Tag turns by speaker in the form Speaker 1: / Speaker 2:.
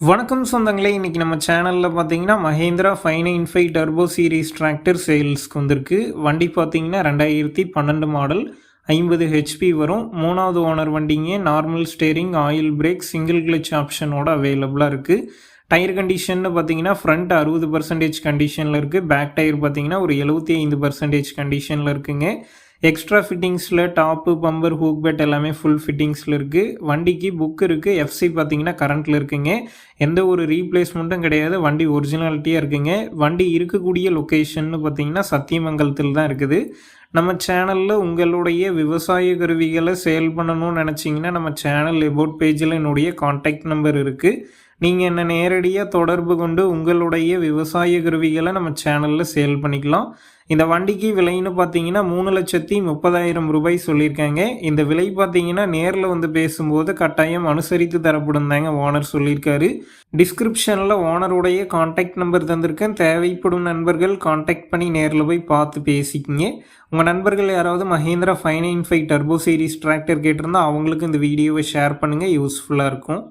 Speaker 1: வணக்கம் சொந்தங்களே இன்றைக்கி நம்ம சேனலில் பார்த்தீங்கன்னா Mahindra five nine five turbo series tractor சேல்ஸ்க்கு வந்திருக்கு. வண்டி பார்த்தீங்கன்னா ரெண்டாயிரத்தி பன்னெண்டு மாடல் ஐம்பது ஹெச்பி வரும். மூணாவது ஓனர் வண்டிங்க normal steering oil brake single clutch ஆப்ஷனோட அவைலபிளாக இருக்குது டயர் கண்டிஷன்னு பார்த்தீங்கன்னா ஃப்ரண்ட் அறுபது பர்சன்டேஜ் கண்டிஷனில் இருக்குது பேக் டயர் பார்த்தீங்கன்னா ஒரு எழுபத்தி ஐந்து பர்சன்டேஜ் கண்டிஷனில் இருக்குங்க. எக்ஸ்ட்ரா ஃபிட்டிங்ஸில் டாப்பு பம்பர் ஹூக் பெட் எல்லாமே ஃபுல் ஃபிட்டிங்ஸில் இருக்குது வண்டிக்கு புக் இருக்குது எஃப்சி பார்த்தீங்கன்னா கரண்ட்டில் இருக்குங்க. எந்த ஒரு ரீப்ளேஸ்மெண்ட்டும் கிடையாது. வண்டி ஒரிஜினாலிட்டியாக இருக்குங்க. வண்டி இருக்கக்கூடிய லொக்கேஷன்னு பார்த்தீங்கன்னா சத்தியமங்கலத்தில் தான் இருக்குது. நம்ம சேனலில் உங்களுடைய விவசாய கருவிகளை சேல் பண்ணணும்னு நினச்சிங்கன்னா நம்ம சேனல் எபோட் பேஜில் என்னுடைய காண்டாக்ட் நம்பர் இருக்குது நீங்கள் என்னை நேரடியாக தொடர்பு கொண்டு உங்களுடைய விவசாய கருவிகளை நம்ம சேனலில் சேல் பண்ணிக்கலாம். இந்த வண்டிக்கு விலைன்னு பார்த்தீங்கன்னா மூணு லட்சத்தி முப்பதாயிரம் ரூபாய் சொல்லியிருக்காங்க. இந்த விலை பார்த்தீங்கன்னா நேரில் வந்து பேசும்போது கட்டாயம் அனுசரித்து தரப்படும் தாங்க ஓனர் சொல்லியிருக்காரு. டிஸ்கிரிப்ஷனில் ஓனருடைய காண்டாக்ட் நம்பர் தந்திருக்கேன். தேவைப்படும் நண்பர்கள் காண்டாக்ட் பண்ணி நேரில் போய் பார்த்து பேசிக்கிங்க. உங்கள் நண்பர்கள் யாராவது Mahindra five nine five turbo series tractor கேட்டிருந்தா அவங்களுக்கு இந்த வீடியோவை ஷேர் பண்ணுங்கள் யூஸ்ஃபுல்லாக இருக்கும்.